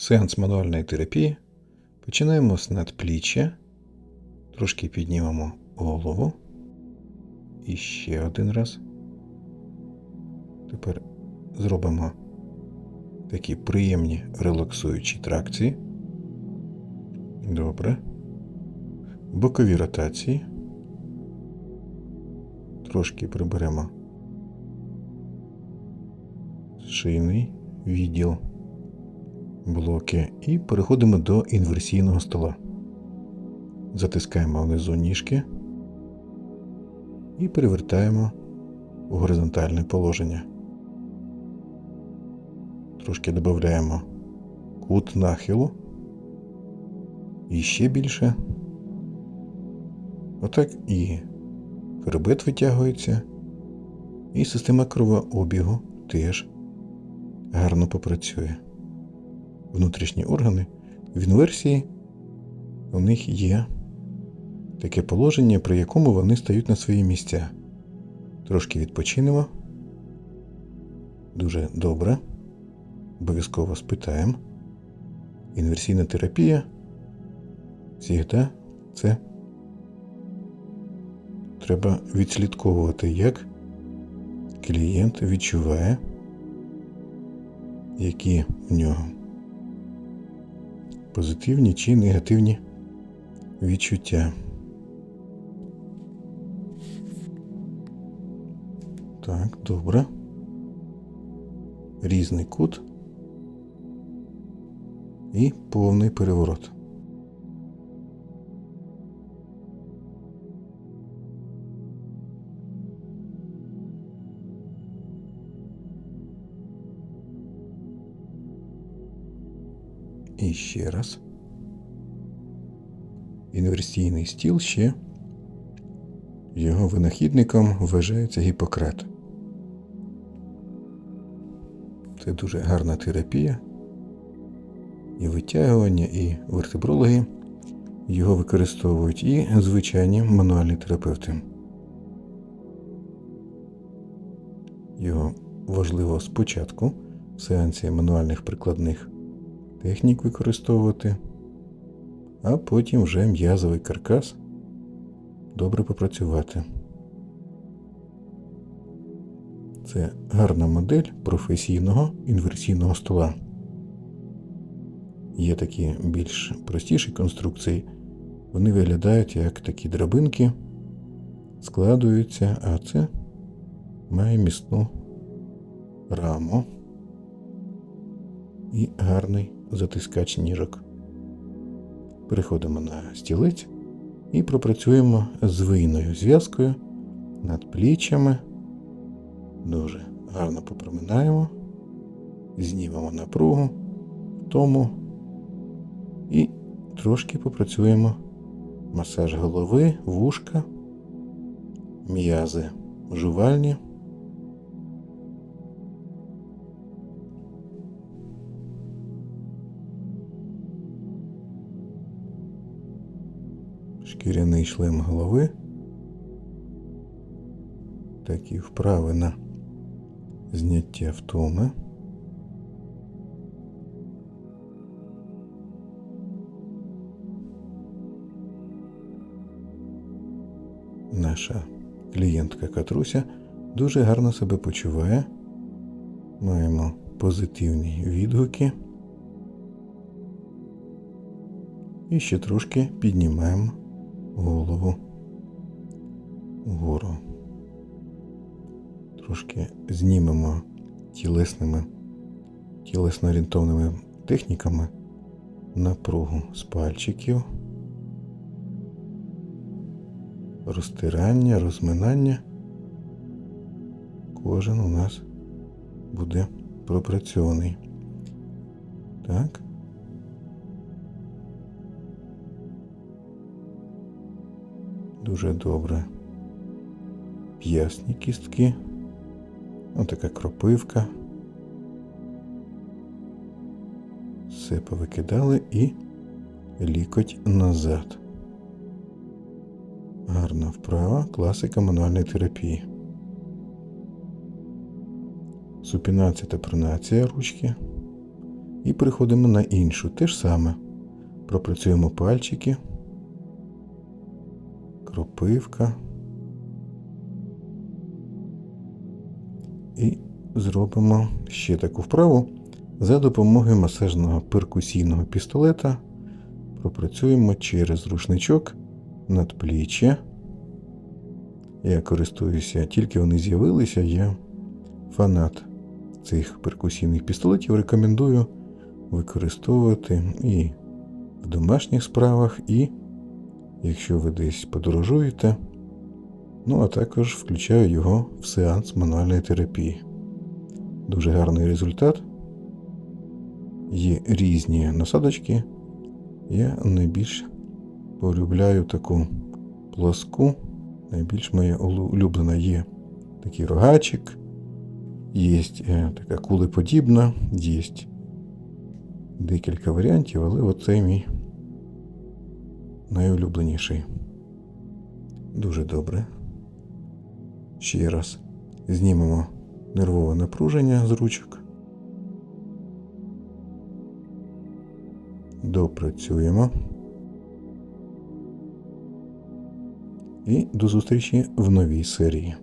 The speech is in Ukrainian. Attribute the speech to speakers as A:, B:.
A: Сеанс мануальної терапії. Починаємо з надпліччя. Трошки піднімемо голову. І ще один раз. Тепер зробимо такі приємні релаксуючі тракції. Добре. Бокові ротації. Трошки приберемо шийний відділ блоки і переходимо до інверсійного стола. Затискаємо внизу ніжки і перевертаємо у горизонтальне положення. Трошки додаємо кут нахилу. І ще більше. Отак і хребет витягується, і система кровообігу теж гарно попрацює. Внутрішні органи в інверсії у них є таке положення, при якому вони стають на свої місця. Трошки відпочинемо. Дуже добре. Обов'язково спитаємо. Інверсійна терапія завжди це треба відслідковувати, як клієнт відчуває, які в нього позитивні чи негативні відчуття. Так, добре. Різний кут і повний переворот. І ще раз. Інверсійний стіл ще його винахідником вважається Гіппократ. Це дуже гарна терапія. І витягування, і вертебрологи його використовують, і звичайні мануальні терапевти. Його важливо спочатку в сеансі мануальних прикладних технік використовувати, а потім вже м'язовий каркас добре попрацювати. Це гарна модель професійного інверсійного стола. Є такі більш простіші конструкції. Вони виглядають як такі драбинки, складуються, а це має міцну раму і гарний затискач ніжок. Переходимо на стілець і пропрацюємо з вийною зв'язкою над пліччями. Дуже гарно попроминаємо, знімемо напругу в тому і трошки попрацюємо масаж голови, вушка, м'язи жувальні. Шкіряний шлем голови. Такі вправи на зняття втоми. Наша клієнтка Катруся дуже гарно себе почуває. Маємо позитивні відгуки. І ще трошки піднімаємо голову вгору. Трошки знімемо тілесними, тілесно орієнтовними техніками напругу з пальчиків, розтирання, розминання. Кожен у нас буде пропрацьований. Так. Дуже добре. П'ясні кістки. Ось така кропивка. Все повикидали і лікоть назад. Гарна вправа, класика мануальної терапії. Супінація та пронація ручки. І переходимо на іншу. Те ж саме. Пропрацюємо пальчики, кропивка. І зробимо ще таку вправу. За допомогою масажного перкусійного пістолета пропрацюємо через рушничок надпліччя. Я користуюся, тільки вони з'явилися, я фанат цих перкусійних пістолетів. Рекомендую використовувати і в домашніх справах, і якщо ви десь подорожуєте. Ну, а також включаю його в сеанс мануальної терапії. Дуже гарний результат. Є різні насадочки. Я найбільш полюбляю таку плоску. Найбільш моя улюблена є такий рогачик, є така кулеподібна, є декілька варіантів, але оцей мій найулюбленіший. Дуже добре. Ще раз знімемо нервове напруження з ручок. Допрацюємо. І до зустрічі в новій серії.